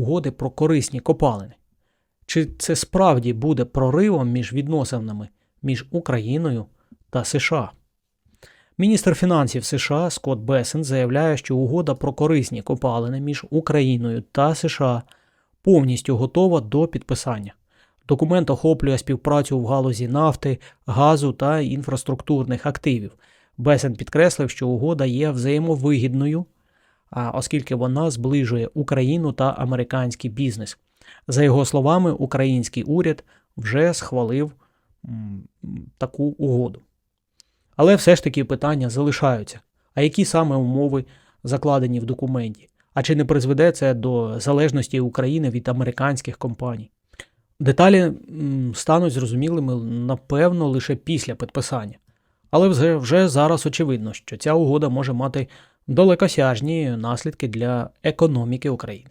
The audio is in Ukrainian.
угоди про корисні копалини. Чи це справді буде проривом між відносинами між Україною та США? Міністр фінансів США Скотт Бесен заявляє, що угода про корисні копалини між Україною та США повністю готова до підписання. Документ охоплює співпрацю в галузі нафти, газу та інфраструктурних активів. Бесен підкреслив, що угода є взаємовигідною, оскільки вона зближує Україну та американський бізнес. За його словами, український уряд вже схвалив таку угоду. Але все ж таки питання залишаються. А які саме умови закладені в документі? А чи не призведе це до залежності України від американських компаній? Деталі стануть зрозумілими, напевно, лише після підписання. Але вже, вже зараз очевидно, що ця угода може мати далекосяжні наслідки для економіки України.